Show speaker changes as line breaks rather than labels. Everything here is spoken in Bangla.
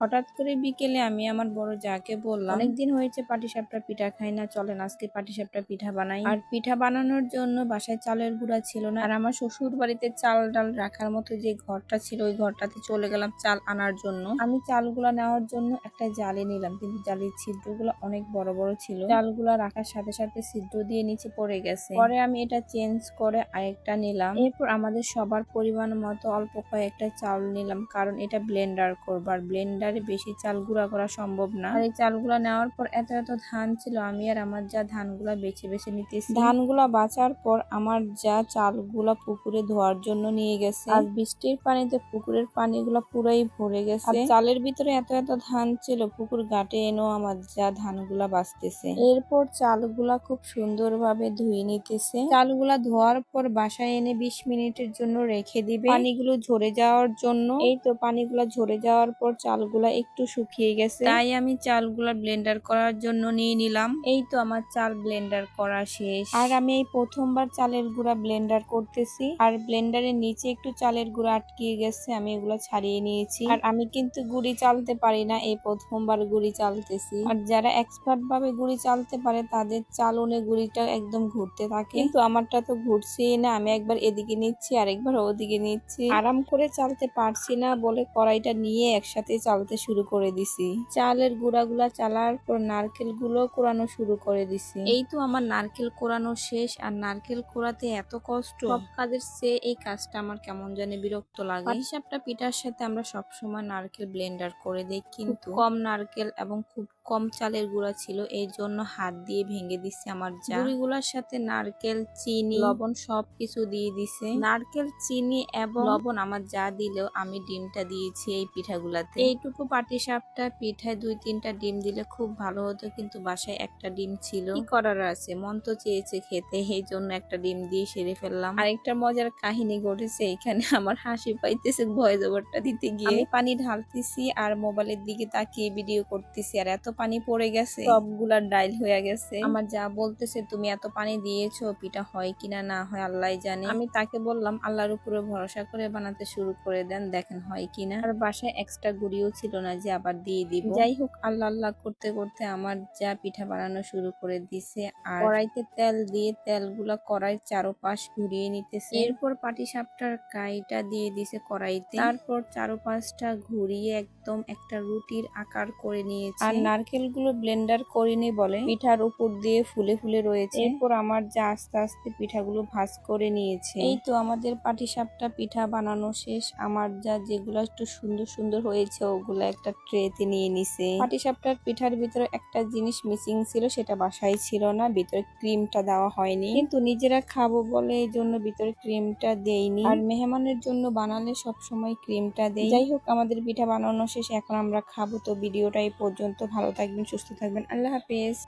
হঠাৎ করে বিকেলে আমি আমার বড় যাকে বললাম অনেকদিন হয়েছে পাটিসাপটা পিঠা খাই না চলেন আজকে পাটিসাপটা পিঠা বানাই। আর পিঠা বানানোর জন্য বাসায় চালের গুঁড়া ছিল না। আর আমার শ্বশুর বাড়িতে চাল ডাল রাখার মতো যে ঘরটা ছিল ওই ঘরটাতে চলে গেলাম চাল আনার জন্য। আমি চালগুলা নেওয়ার জন্য একটা জালি নিলাম কিন্তু জালির ছিদ্রগুলো অনেক বড় বড় ছিল। চালগুলা রাখার সাথে সাথে ছিদ্র দিয়ে নিচে পড়ে গেছে। পরে আমি এটা চেঞ্জ করে আরেকটা নিলাম। এরপর আমাদের সবার পরিমাণ মতো অল্প কয়েকটা চাল নিলাম কারণ এটা ব্লেন্ডার করবার। ব্লেন্ডারে বেশি চাল গুঁড়া করা সম্ভব না। আর এই চালগুলা নেওয়ার পর এত এত ধান ছিল আমি আর আমার যা ধানগুলা বেছে বেছে নিতেছি। ধানগুলা বাঁচার পর আমার যা চালগুলা পুকুরে ধোয়ার জন্য নিয়ে গেছে। আর বৃষ্টির পানিতে পুকুরের পানিগুলা পুরাই ভরে গেছে। আর চালের ভিতরে এত এত ধান ছিল পুকুর ঘাটে এনেও আমার যা ধানগুলা বাঁচতেছে। এরপর চালগুলা খুব সুন্দরভাবে ধুয়ে নিতেছে। চালগুলা ধোয়ার পর বাসায় এনে বিশ মিনিটের জন্য রেখে দিবে। পানিগুলো ঝরে যাওয়ার জন্য। এই তো পানিগুলা ঝরে যাওয়ার পর চালগুলা একটু শুকিয়ে গেছে। তাই আমি চালগুলা ব্লেন্ডার করার জন্য নিয়ে নিলাম। এই তো আমার চাল ব্লেন্ডার করা শেষ। আর আমি এই প্রথমবার চালের গুঁড়া ব্লেন্ডার করতেছি। আর ব্লেন্ডারের নিচে একটু চালের গুঁড়া আটকিয়ে গেছে আমি এগুলো ছাড়িয়ে নিয়েছি। আর আমি কিন্তু গুড়ি চালতে পারি না এই প্রথমবার গুড়ি চালতেছি। আর যারা এক্সপার্ট ভাবে গুড়ি চালতে পারে তাদের চালনে গুড়িটা একদম ঘুরতে থাকে। কিন্তু আমারটা তো ঘুরছেই না আমি একবার এদিকে নিচ্ছি আর একবার ওদিকে নিচ্ছি। আরাম করে চালতে পারছি না বলে কড়াইটা নিয়ে একসাথে চালতে শুরু করে দিছি। চালের গুঁড়াগুলা চালার পর নারকেলগুলো কোরানো শুরু করে দিছি। এই তো আমার নারকেল কোরানো শেষ আর নারকেল কোরাতে এত কষ্ট। সব কাজের চেয়ে এই কাজটা আমার কেমন জানি বিরক্ত লাগে। পাটিসাপটা পিঠার সাথে আমরা সবসময় নারকেল ব্লেন্ডার করে দিই কিন্তু কম নারকেল এবং খুব কম চালের গুঁড়া ছিল এই জন্য হাত দিয়ে ভেঙে দিচ্ছে আমার যা। গুঁড়িগুলোর সাথে নারকেল চিনি লবণ সবকিছু দিয়ে দিছে। নারকেল চিনি এবং লবণ আমার যা দিলেও আমি ডিমটা দিয়েছি এই পিঠাগুলাতে। এইটুকু পাটিসাপটা পিঠায় দুই তিনটা ডিম দিলে খুব ভালো হতো, কিন্তু বাসায় একটা ডিম ছিল। কি করার আছে? মন তো চেয়েছে খেতে, এই জন্য একটা ডিম দিয়ে সেরে ফেললাম। আরেকটা মজার কাহিনী ঘটেছে, এখানে আমার হাসি পাইতেছে ভয় জবরটা দিতে গিয়ে। পানি ঢালতেছি আর মোবাইলের দিকে তাকিয়ে ভিডিও করতেছি, আর এত পানি পড়ে গেছে। সবগুলা ডাইল হয়ে গেছে। আমার যা বলতেছে, তুমি এত পানি দিয়েছ, পিঠা হয় কিনা না হয় আল্লাহ জানে। আমি তাকে বললাম, আল্লাহর উপরে ভরসা করে বানাতে শুরু করে দেন, দেখেন হয় কিনা আর বাসায় এক্সট্রা গুড়িও ছিল না যে আবার দিয়ে দিব। যাই হোক আল্লাহ আল্লাহ করতে করতে আমার যা পিঠা বানানো শুরু করে দিছে। আর কড়াইতে তেল দিয়ে তেলগুলা কড়াই চারোপাশ ঘুরিয়ে নিতেছে। এরপর পাটি সাপটার কাইটা দিয়ে দিছে কড়াইতে। তারপর চারোপাশটা ঘুরিয়ে একদম একটা রুটির আকার করে নিয়েছে। আর নারকেলগুলো ব্লেন্ডার করিনি বলে পিঠার উপর দিয়ে ফুলে ফুলে রয়েছে। এরপর আমার যা আস্তে আস্তে পিঠাগুলো ভাজ করে নিয়েছে। এই তো আমাদের পাটি সাপটা পিঠা বানানো শেষ। আমার যা যেগুলো একটু সুন্দর সুন্দর হয়েছে ওগুলো একটা ট্রেতে নিয়ে নিছে। পাটি সাপটার পিঠার ভিতরে একটা জিনিস মিসিং ছিল, সেটা বাসায় ছিল না, ভিতরে ক্রিমটা দেওয়া হয়নি। কিন্তু নিজেরা খাব বলে এই জন্য ভিতরে ক্রিমটা দেয়নি আর মেহমানের জন্য বানালে সব সময় ক্রিমটা দেয় যাই হোক, আমাদের পিঠা বানানো শেষ, এখন আমরা খাব। তো ভিডিওটা এই পর্যন্ত। ভালো থাকবেন, সুস্থ থাকবেন। আল্লাহ হাফেজ।